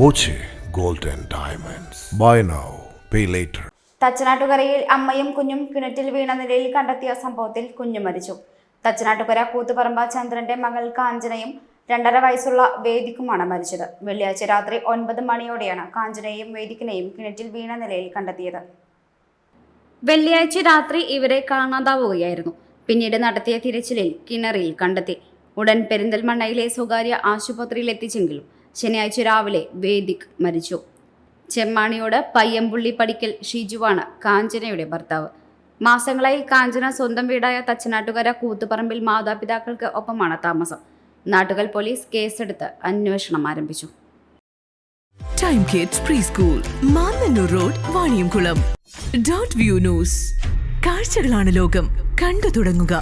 Boche gold diamonds. Diamonds. Buy now, pay later. തച്ചനാട്ടുകരയിൽ അമ്മയും കുഞ്ഞും കിണറ്റിൽ വീണ നിലയിൽ കണ്ടെത്തിയ സംഭവത്തിൽ കുഞ്ഞു മരിച്ചു. തച്ചനാട്ടുകര കൂത്തുപറമ്പ ചന്ദ്രന്റെ മകൾ കാഞ്ചനയും രണ്ടര വയസ്സുള്ള വേദിക്കുമാണ് മരിച്ചത്. വെള്ളിയാഴ്ച രാത്രി ഒൻപത് മണിയോടെയാണ് കാഞ്ചനയെയും വേദിക്കിനെയും കിണറ്റിൽ വീണ നിലയിൽ കണ്ടെത്തിയത്. വെള്ളിയാഴ്ച രാത്രി ഇവരെ കാണാതാവുകയായിരുന്നു. പിന്നീട് നടത്തിയ തിരച്ചിലിൽ കിണറിൽ കണ്ടെത്തി. ഉടൻ പെരിന്തൽമണ്ണയിലെ സ്വകാര്യ ആശുപത്രിയിൽ എത്തിച്ചെങ്കിലും ശനിയാഴ്ച രാവിലെ വേദിക് മരിച്ചു. ചെമ്മാണിയോട് പയ്യമ്പുള്ളി പടിക്കൽ ഷിജുവാണ് കാഞ്ചനയുടെ ഭർത്താവ്. മാസങ്ങളായി കാഞ്ചന സ്വന്തം വീടായ തച്ചനാട്ടുകര കൂത്തുപറമ്പിൽ മാതാപിതാക്കൾക്ക് ഒപ്പമാണ് താമസം. നാട്ടുകൽ പോലീസ് കേസെടുത്ത് അന്വേഷണം ആരംഭിച്ചു. Time kids pre school Mannanur road Vaniyamkulam dot view news കാഴ്ചകളാണ് ലോകം. കണ്ടു തുടങ്ങുക.